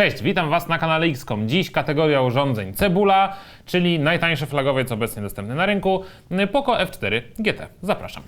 Cześć, witam Was na kanale XCOM. Dziś kategoria urządzeń Cebula, czyli najtańszy flagowiec obecnie dostępny na rynku, Poco F4 GT. Zapraszam.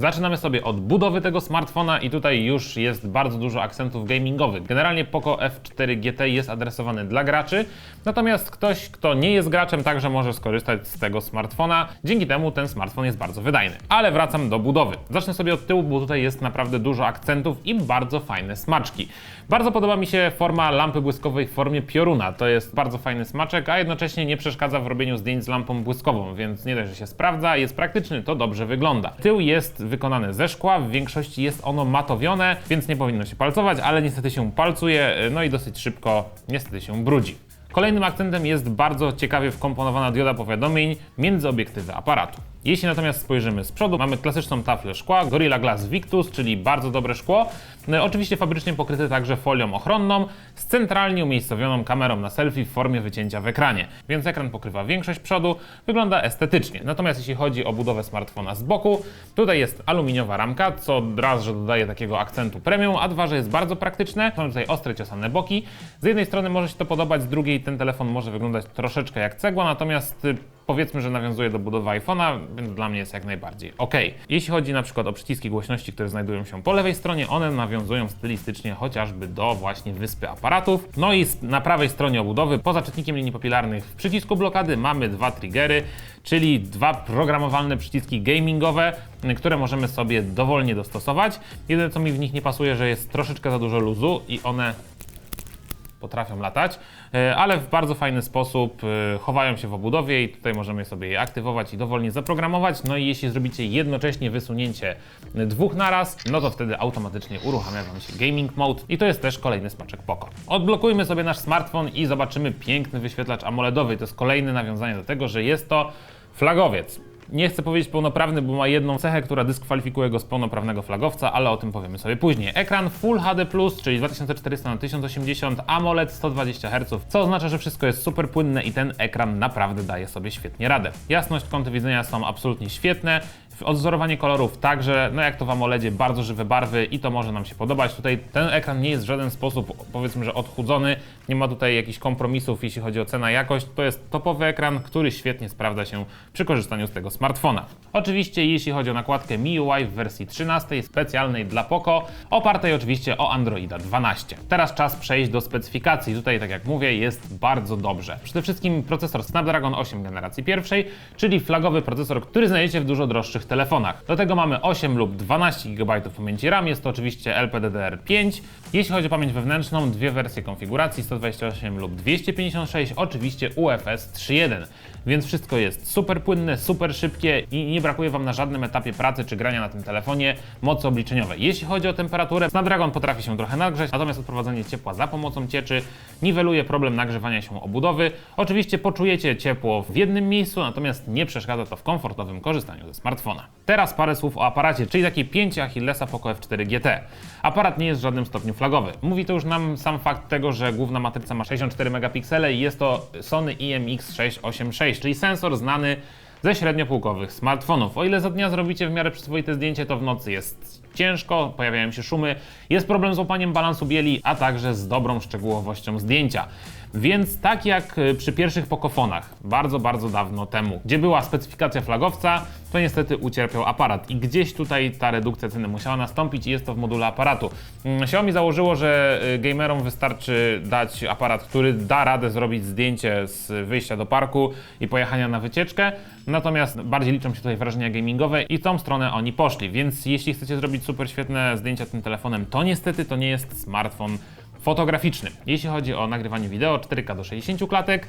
Zaczynamy sobie od budowy tego smartfona i tutaj już jest bardzo dużo akcentów gamingowych. Generalnie Poco F4 GT jest adresowany dla graczy, natomiast ktoś, kto nie jest graczem, także może skorzystać z tego smartfona. Dzięki temu ten smartfon jest bardzo wydajny. Ale wracam do budowy. Zacznę sobie od tyłu, bo tutaj jest naprawdę dużo akcentów i bardzo fajne smaczki. Bardzo podoba mi się forma lampy błyskowej w formie pioruna. To jest bardzo fajny smaczek, a jednocześnie nie przeszkadza w robieniu zdjęć z lampą błyskową, więc nie dość, że się sprawdza, jest praktyczny, to dobrze wygląda. Tył jest wykonany ze szkła, w większości jest ono matowione, więc nie powinno się palcować, ale niestety się palcuje, no i dosyć szybko niestety się brudzi. Kolejnym akcentem jest bardzo ciekawie wkomponowana dioda powiadomień między obiektywy aparatu. Jeśli natomiast spojrzymy z przodu, mamy klasyczną taflę szkła Gorilla Glass Victus, czyli bardzo dobre szkło. No, oczywiście fabrycznie pokryte także folią ochronną z centralnie umiejscowioną kamerą na selfie w formie wycięcia w ekranie. Więc ekran pokrywa większość przodu, wygląda estetycznie. Natomiast jeśli chodzi o budowę smartfona z boku, tutaj jest aluminiowa ramka, co raz, że dodaje takiego akcentu premium, a dwa, że jest bardzo praktyczne. Mamy tutaj ostre, ciosane boki. Z jednej strony może się to podobać, z drugiej ten telefon może wyglądać troszeczkę jak cegła, natomiast y, powiedzmy, że nawiązuje do budowy iPhone'a, więc dla mnie jest jak najbardziej ok. Jeśli chodzi na przykład o przyciski głośności, które znajdują się po lewej stronie, one nawiązują stylistycznie chociażby do właśnie wyspy aparatów. No i na prawej stronie obudowy, poza czytnikiem linii papilarnych w przycisku blokady mamy dwa triggery, czyli dwa programowalne przyciski gamingowe, które możemy sobie dowolnie dostosować. Jedyne co mi w nich nie pasuje, że jest troszeczkę za dużo luzu i one potrafią latać, e, ale w bardzo fajny sposób e, chowają się w obudowie i tutaj możemy sobie je aktywować i dowolnie zaprogramować. No i jeśli zrobicie jednocześnie wysunięcie dwóch naraz, no to wtedy automatycznie uruchamia Wam się Gaming Mode i to jest też kolejny smaczek Poco. Odblokujmy sobie nasz smartfon i zobaczymy piękny wyświetlacz AMOLEDowy. To jest kolejne nawiązanie do tego, że jest to flagowiec. Nie chcę powiedzieć pełnoprawny, bo ma jedną cechę, która dyskwalifikuje go z pełnoprawnego flagowca, ale o tym powiemy sobie później. Ekran Full HD+, czyli 2400 na 1080 AMOLED 120 Hz, co oznacza, że wszystko jest super płynne i ten ekran naprawdę daje sobie świetnie radę. Jasność, kąty widzenia są absolutnie świetne, Odzorowanie kolorów także, no jak to w AMOLEDzie, bardzo żywe barwy i to może nam się podobać. Tutaj ten ekran nie jest w żaden sposób, powiedzmy, że odchudzony, nie ma tutaj jakichś kompromisów, jeśli chodzi o cena jakość. To jest topowy ekran, który świetnie sprawdza się przy korzystaniu z tego smartfona. Oczywiście, jeśli chodzi o nakładkę MIUI w wersji 13, specjalnej dla Poco, opartej oczywiście o Androida 12. Teraz czas przejść do specyfikacji. Tutaj, tak jak mówię, jest bardzo dobrze. Przede wszystkim procesor Snapdragon 8 generacji pierwszej, czyli flagowy procesor, który znajdziecie w dużo droższych telefonach. Do tego mamy 8 lub 12 GB pamięci RAM, jest to oczywiście LPDDR5. Jeśli chodzi o pamięć wewnętrzną, dwie wersje konfiguracji 128 lub 256, oczywiście UFS 3.1. Więc wszystko jest super płynne, super szybkie i nie brakuje Wam na żadnym etapie pracy czy grania na tym telefonie mocy obliczeniowej. Jeśli chodzi o temperaturę, Snapdragon potrafi się trochę nagrzeć, natomiast odprowadzenie ciepła za pomocą cieczy niweluje problem nagrzewania się obudowy. Oczywiście poczujecie ciepło w jednym miejscu, natomiast nie przeszkadza to w komfortowym korzystaniu ze smartfona. Teraz parę słów o aparacie, czyli takiej 5 Achillesa Poco F4 GT. Aparat nie jest w żadnym stopniu flagowy. Mówi to już nam sam fakt tego, że główna matryca ma 64 megapiksele i jest to Sony IMX686, czyli sensor znany ze średniopółkowych smartfonów. O ile za dnia zrobicie w miarę przyzwoite zdjęcie, to w nocy jest ciężko, pojawiają się szumy, jest problem z łapaniem balansu bieli, a także z dobrą szczegółowością zdjęcia. Więc tak jak przy pierwszych pokofonach, bardzo, bardzo dawno temu, gdzie była specyfikacja flagowca, to niestety ucierpiał aparat i gdzieś tutaj ta redukcja ceny musiała nastąpić i jest to w module aparatu. Mm, Xiaomi założyło, że y, gamerom wystarczy dać aparat, który da radę zrobić zdjęcie z wyjścia do parku i pojechania na wycieczkę, natomiast bardziej liczą się tutaj wrażenia gamingowe i w tą stronę oni poszli, więc jeśli chcecie zrobić super świetne zdjęcia tym telefonem, to niestety to nie jest smartfon fotograficzny. Jeśli chodzi o nagrywanie wideo 4K do 60 klatek,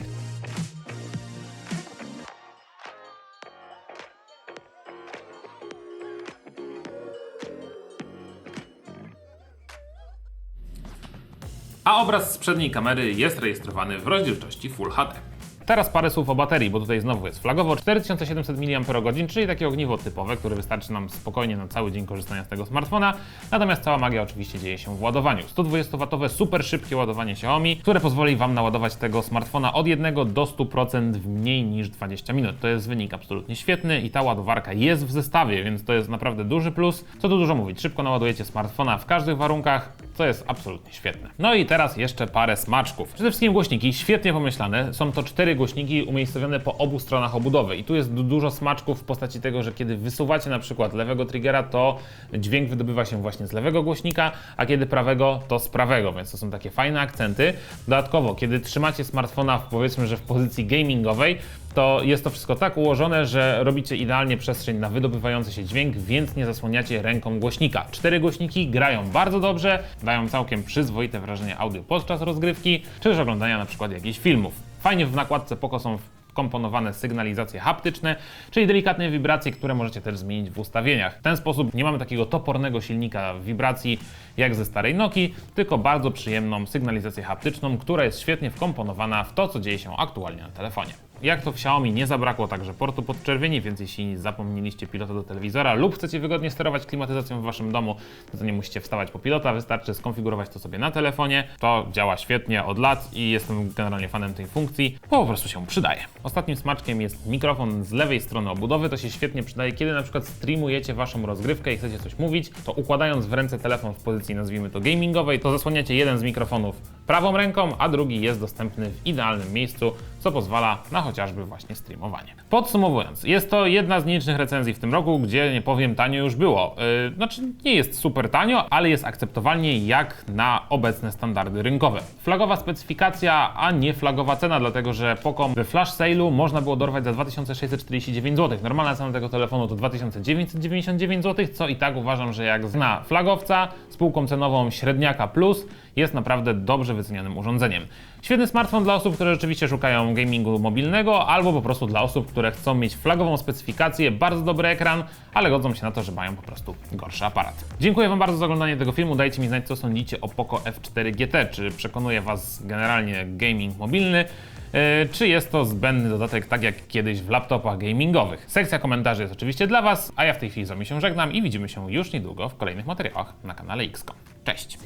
a obraz z przedniej kamery jest rejestrowany w rozdzielczości Full HD. Teraz parę słów o baterii, bo tutaj znowu jest flagowo 4700 mAh, czyli takie ogniwo typowe, które wystarczy nam spokojnie na cały dzień korzystania z tego smartfona. Natomiast cała magia oczywiście dzieje się w ładowaniu. 120W super szybkie ładowanie Xiaomi, które pozwoli Wam naładować tego smartfona od 1 do 100% w mniej niż 20 minut. To jest wynik absolutnie świetny i ta ładowarka jest w zestawie, więc to jest naprawdę duży plus. Co tu dużo mówić, szybko naładujecie smartfona w każdych warunkach, co jest absolutnie świetne. No i teraz jeszcze parę smaczków. Przede wszystkim głośniki, świetnie pomyślane. Są to cztery głośniki umiejscowione po obu stronach obudowy i tu jest du- dużo smaczków w postaci tego, że kiedy wysuwacie na przykład lewego triggera, to dźwięk wydobywa się właśnie z lewego głośnika, a kiedy prawego, to z prawego, więc to są takie fajne akcenty. Dodatkowo, kiedy trzymacie smartfona w, powiedzmy, że w pozycji gamingowej, to jest to wszystko tak ułożone, że robicie idealnie przestrzeń na wydobywający się dźwięk, więc nie zasłaniacie ręką głośnika. Cztery głośniki grają bardzo dobrze, dają całkiem przyzwoite wrażenie audio podczas rozgrywki, czy też oglądania na przykład jakichś filmów. Fajnie w nakładce Poco są wkomponowane sygnalizacje haptyczne, czyli delikatne wibracje, które możecie też zmienić w ustawieniach. W ten sposób nie mamy takiego topornego silnika wibracji jak ze starej Nokii, tylko bardzo przyjemną sygnalizację haptyczną, która jest świetnie wkomponowana w to, co dzieje się aktualnie na telefonie. Jak to w Xiaomi nie zabrakło także portu podczerwieni, więc jeśli zapomnieliście pilota do telewizora lub chcecie wygodnie sterować klimatyzacją w waszym domu, to, to nie musicie wstawać po pilota, wystarczy skonfigurować to sobie na telefonie. To działa świetnie od lat i jestem generalnie fanem tej funkcji, po prostu się przydaje. Ostatnim smaczkiem jest mikrofon z lewej strony obudowy. To się świetnie przydaje, kiedy na przykład streamujecie waszą rozgrywkę i chcecie coś mówić, to układając w ręce telefon w pozycji nazwijmy to gamingowej, to zasłaniacie jeden z mikrofonów prawą ręką, a drugi jest dostępny w idealnym miejscu, co pozwala na chociażby właśnie streamowanie. Podsumowując, jest to jedna z nielicznych recenzji w tym roku, gdzie nie powiem tanio już było. Yy, znaczy nie jest super tanio, ale jest akceptowalnie jak na obecne standardy rynkowe. Flagowa specyfikacja, a nie flagowa cena, dlatego że Poco we flash sale'u można było dorwać za 2649 zł. Normalna cena tego telefonu to 2999 zł, co i tak uważam, że jak zna flagowca z półką cenową średniaka plus, jest naprawdę dobrze wycenionym urządzeniem. Świetny smartfon dla osób, które rzeczywiście szukają gamingu mobilnego, albo po prostu dla osób, które chcą mieć flagową specyfikację, bardzo dobry ekran, ale godzą się na to, że mają po prostu gorszy aparat. Dziękuję Wam bardzo za oglądanie tego filmu. Dajcie mi znać, co sądzicie o Poco F4 GT. Czy przekonuje Was generalnie gaming mobilny? Yy, czy jest to zbędny dodatek, tak jak kiedyś w laptopach gamingowych? Sekcja komentarzy jest oczywiście dla Was, a ja w tej chwili z Wami się żegnam i widzimy się już niedługo w kolejnych materiałach na kanale XCOM. Cześć!